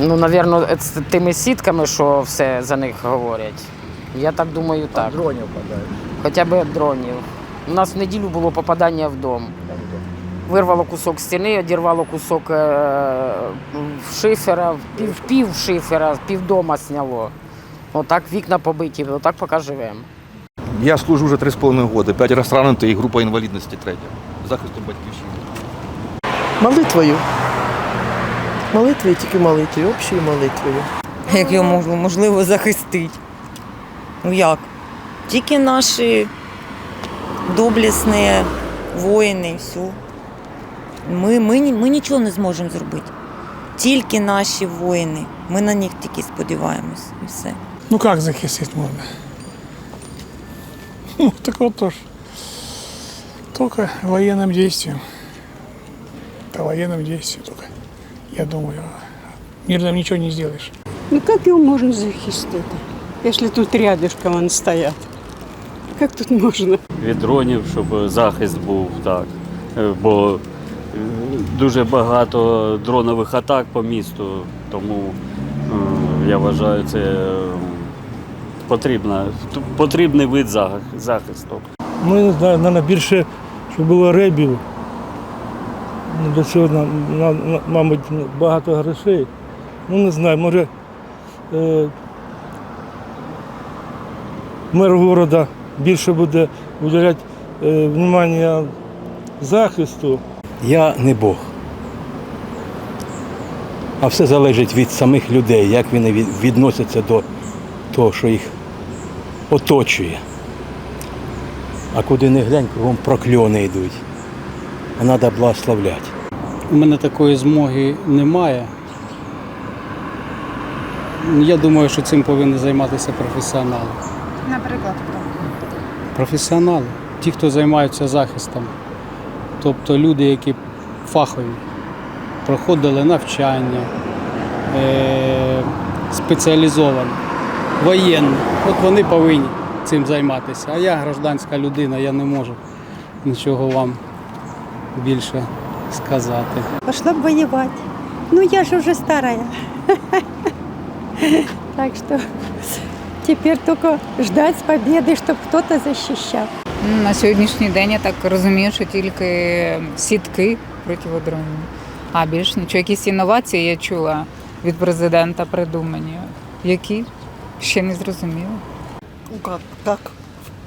Ну, напевно, з тими сітками, що все за них говорять. Я так думаю, так. Дронів падають. Хоча б від дронів. У нас в неділю було попадання в дом. Вирвало кусок стіни, одірвало кусок е, шифера, пів, пів шифера, пів дома сняло. Отак вікна побиті, отак поки живемо. Я служу вже 3,5 роки, 5 разів ранений і група інвалідності третя. Захистом батьківщини. Молитвою. Молитвою, тільки молитвою, общою молитвою. Як його можливо, можливо захистити? Ну як? Тільки наші доблесні воїни і все. Ми, ми, ми нічого не зможемо зробити. Тільки наші воїни. Ми на них тільки сподіваємось і все. Ну как захистить можно? Ну, так вот тоже. Только военным действием. По военным действиям только. Я думаю, мирным ничего не сделаешь. Ну як його можна захистити, якщо тут рядышком вони стоять? Як тут можна? від дронів, щоб захист був так. Е, Бо е, дуже багато дронових атак по місту, тому е, я вважаю, це потрібна, потрібний вид захисту. Ми знаю, більше, щоб було ребів. До цього, на, на, на- мабуть, багато грошей. Ну не знаю, може е, мер міста більше буде уділяти е, внимання захисту. Я не Бог. А все залежить від самих людей, як вони відносяться до того, що їх оточує. А куди не глянь, кругом прокльони йдуть. А треба благословляти. У мене такої змоги немає. Я думаю, що цим повинні займатися професіонали. Наприклад, хто? Професіонали, ті, хто займаються захистом. Тобто люди, які фахові, проходили навчання, е- спеціалізовані, воєнні. От вони повинні цим займатися. А я гражданська людина, я не можу нічого вам більше сказати. Пошла б воювати. Ну я ж уже старая. Так что теперь только ждать победы, чтобы кто-то защищал. На сьогоднішній день я так розумію, що тільки сітки противодронні. А більш нічого, якісь інновації я чула від президента придумані. Які? Ще не зрозуміло. Ну как, как?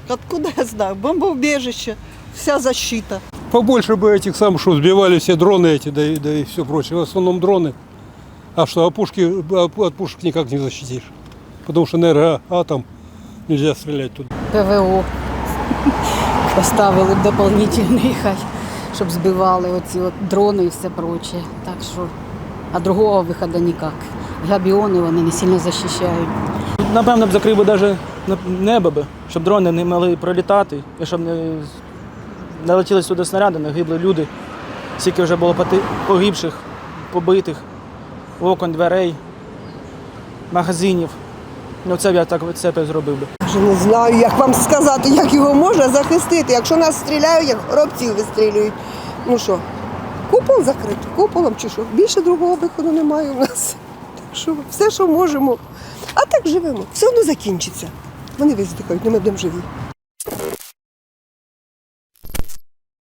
Откуда я знаю? Бомбоубежище, вся защита. Побольше бы этих самых, что сбивали все дроны эти, да и, да и все прочее. В основном дроны. А что, а пушки, а от пушек никак не защитишь. Потому что энергоатом нельзя стрелять туда. ПВО поставили б дополнительний хай, щоб збивали оці от дрони і все проче. Так що, а другого виходу ніяк. Габіони вони не сильно захищають. Напевно б закрив би навіть небо, би, щоб дрони не могли пролітати, і щоб не, не летіли сюди снаряди, не гибли люди. Скільки вже було погибших, побитих, окон, дверей, магазинів. Ну це б я так це б зробив би. Вже не знаю, як вам сказати, як його можна захистити. Якщо нас стріляють, як горобців вистрілюють. Ну що, купол закритий, куполом чи що? Більше другого виходу немає у нас. Так що все, що можемо. А так живемо. Все одно закінчиться. Вони виздихають, ми будемо живі.